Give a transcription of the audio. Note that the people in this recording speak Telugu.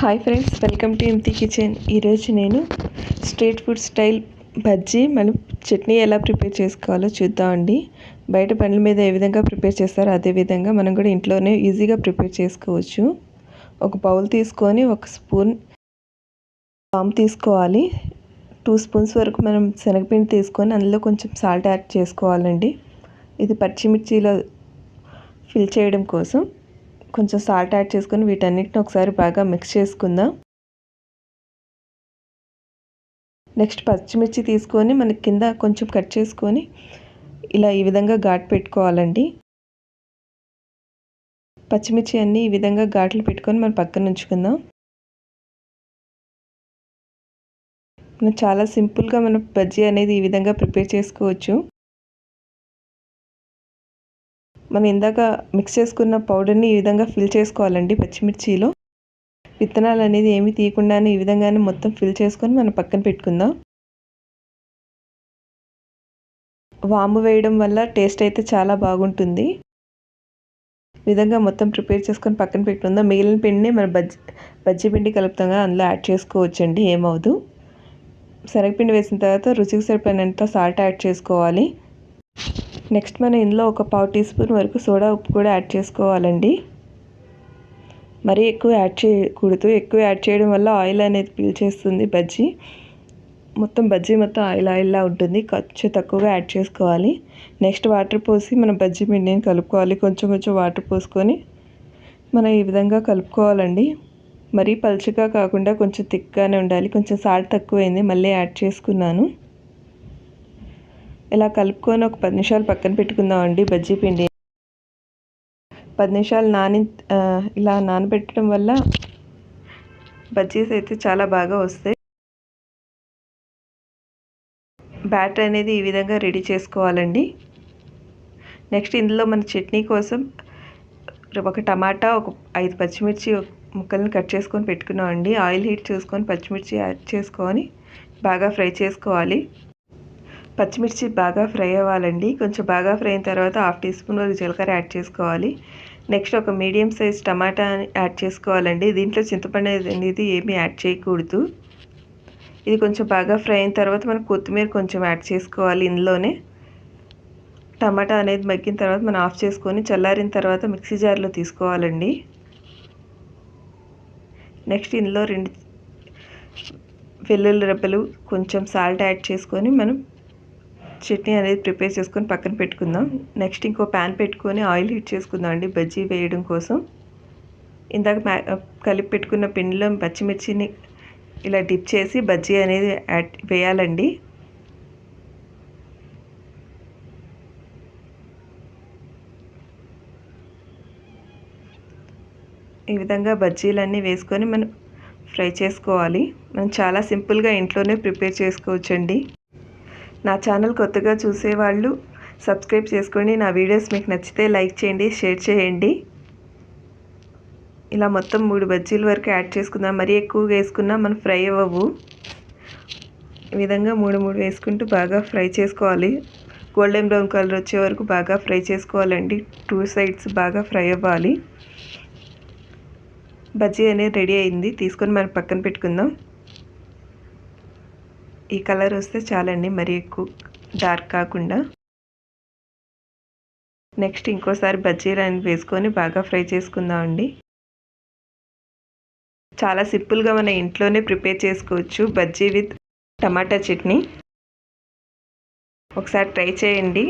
హాయ్ ఫ్రెండ్స్ వెల్కమ్ టు ఎంతి కిచెన్ ఈరోజు నేను స్ట్రీట్ ఫుడ్ స్టైల్ బజ్జీ మనం చట్నీ ఎలా ప్రిపేర్ చేసుకోవాలో చూద్దామండి బయట పనుల మీద ఏ విధంగా ప్రిపేర్ చేస్తారో అదే విధంగా మనం కూడా ఇంట్లోనే ఈజీగా ప్రిపేర్ చేసుకోవచ్చు. ఒక బౌల్ తీసుకొని ఒక స్పూన్ పామ్ తీసుకోవాలి. టూ స్పూన్స్ వరకు మనం శనగపిండి తీసుకొని అందులో కొంచెం సాల్ట్ యాడ్ చేసుకోవాలండి. ఇది పచ్చిమిర్చిలో ఫిల్ చేయడం కోసం. కొంచెం సాల్ట్ యాడ్ చేసుకొని వీటన్నిటిని ఒకసారి బాగా మిక్స్ చేసుకుందాం. నెక్స్ట్ పచ్చిమిర్చి తీసుకొని మనకి కింద కొంచెం కట్ చేసుకొని ఇలా ఈ విధంగా ఘాట్ పెట్టుకోవాలండి. పచ్చిమిర్చి అన్నీ ఈ విధంగా ఘాట్లు పెట్టుకొని మనం పక్కన ఉంచుకుందాం. మనం చాలా సింపుల్గా మనం బజ్జీ అనేది ఈ విధంగా ప్రిపేర్ చేసుకోవచ్చు. మనం ఇందాక మిక్స్ చేసుకున్న పౌడర్ని ఈ విధంగా ఫిల్ చేసుకోవాలండి పచ్చిమిర్చిలో. విత్తనాలు అనేది ఏమి తీయకుండానే ఈ విధంగానే మొత్తం ఫిల్ చేసుకొని మనం పక్కన పెట్టుకుందాం. వాము వేయడం వల్ల టేస్ట్ అయితే చాలా బాగుంటుంది. విధంగా మొత్తం ప్రిపేర్ చేసుకొని పక్కన పెట్టుకుందాం. మిగిలిన పిండిని మనం బజ్జి బజ్జీ పిండి కలుపుతాం కదా అందులో యాడ్ చేసుకోవచ్చండి ఏమవుదు శనగపిండి వేసిన తర్వాత రుచికి సరిపోయినంత సాల్ట్ యాడ్ చేసుకోవాలి. నెక్స్ట్ మనం ఇందులో ఒక పావు టీ స్పూన్ వరకు సోడా ఉప్పు కూడా యాడ్ చేసుకోవాలండి. మరీ ఎక్కువ యాడ్ చేయకూడదు. ఎక్కువ యాడ్ చేయడం వల్ల ఆయిల్ అనేది పీల్చేస్తుంది బజ్జీ. మొత్తం బజ్జీ మొత్తం ఆయిల్ ఆయిల్లా ఉంటుంది. కొంచెం తక్కువగా యాడ్ చేసుకోవాలి. నెక్స్ట్ వాటర్ పోసి మనం బజ్జీ పిండిని కలుపుకోవాలి. కొంచెం కొంచెం వాటర్ పోసుకొని మనం ఈ విధంగా కలుపుకోవాలండి. మరీ పలుచగా కాకుండా కొంచెం థిక్గానే ఉండాలి. కొంచెం సాల్ట్ తక్కువైంది. మళ్ళీ యాడ్ చేసుకున్నాను. ఇలా కలుపుకొని ఒక పది నిమిషాలు పక్కన పెట్టుకుందామండి బజ్జీ పిండి. పది నిమిషాలు నాని ఇలా నానబెట్టడం వల్ల బజ్జీస్ అయితే చాలా బాగా వస్తాయి. బ్యాటర్ అనేది ఈ విధంగా రెడీ చేసుకోవాలండి. నెక్స్ట్ ఇందులో మన చట్నీ కోసం ఒక టమాటా ఒక ఐదు పచ్చిమిర్చి ముక్కల్ని కట్ చేసుకొని పెట్టుకున్నామండి. ఆయిల్ హీట్ చేసుకొని పచ్చిమిర్చి యాడ్ చేసుకొని బాగా ఫ్రై చేసుకోవాలి. పచ్చిమిర్చి బాగా ఫ్రై అవ్వాలండి. కొంచెం బాగా ఫ్రై అయిన తర్వాత హాఫ్ టీ స్పూన్ వరకు జీలకర్ర యాడ్ చేసుకోవాలి. నెక్స్ట్ ఒక మీడియం సైజ్ టమాటా యాడ్ చేసుకోవాలండి. దీంట్లో చింతపండు అనేది ఏమీ యాడ్ చేయకూడదు. ఇది కొంచెం బాగా ఫ్రై అయిన తర్వాత మనం కొత్తిమీర కొంచెం యాడ్ చేసుకోవాలి ఇందులోనే. టమాటా అనేది మగ్గిన తర్వాత మనం ఆఫ్ చేసుకొని చల్లారిన తర్వాత మిక్సీ జార్లో తీసుకోవాలండి. నెక్స్ట్ ఇందులో రెండు వెల్లుల్లి రెబ్బలు కొంచెం సాల్ట్ యాడ్ చేసుకొని మనం చట్నీ అనేది ప్రిపేర్ చేసుకొని పక్కన పెట్టుకుందాం. నెక్స్ట్ ఇంకో ప్యాన్ పెట్టుకొని ఆయిల్ హీట్ చేసుకుందాం అండి. బజ్జీ వేయడం కోసం. ఇందాక కలిపి పెట్టుకున్న పిండిలో పచ్చిమిర్చిని ఇలా డిప్ చేసి బజ్జీ అనేది యాడ్ వేయాలండి. ఈ విధంగా బజ్జీలన్నీ వేసుకొని మనం ఫ్రై చేసుకోవాలి. మనం చాలా సింపుల్గా ఇంట్లోనే ప్రిపేర్ చేసుకోవచ్చండి. నా ఛానల్ కొత్తగా చూసేవాళ్ళు సబ్స్క్రైబ్ చేసుకోండి నా వీడియోస్ మీకు నచ్చితే లైక్ చేయండి షేర్ చేయండి. ఇలా మొత్తం మూడు బజ్జీల వరకు యాడ్ చేసుకుందాం. మరీ ఎక్కువగా వేసుకున్నా మనం ఫ్రై అవ్వవు. ఈ విధంగా మూడు మూడు వేసుకుంటూ బాగా ఫ్రై చేసుకోవాలి. గోల్డెన్ బ్రౌన్ కలర్ వచ్చే వరకు బాగా ఫ్రై చేసుకోవాలండి. టూ సైడ్స్ బాగా ఫ్రై అవ్వాలి. బజ్జీ అనేది రెడీ అయింది. తీసుకొని మనం పక్కన పెట్టుకుందాం. ఈ కలర్ వస్తే చాలండి మరి ఎక్కువ డార్క్ కాకుండా. నెక్స్ట్ ఇంకోసారి బజ్జీలు అనేది వేసుకొని బాగా ఫ్రై చేసుకుందామండి చాలా సింపుల్గా మన ఇంట్లోనే ప్రిపేర్ చేసుకోవచ్చు బజ్జీ విత్ టమాటా చట్నీ. ఒకసారి ట్రై చేయండి.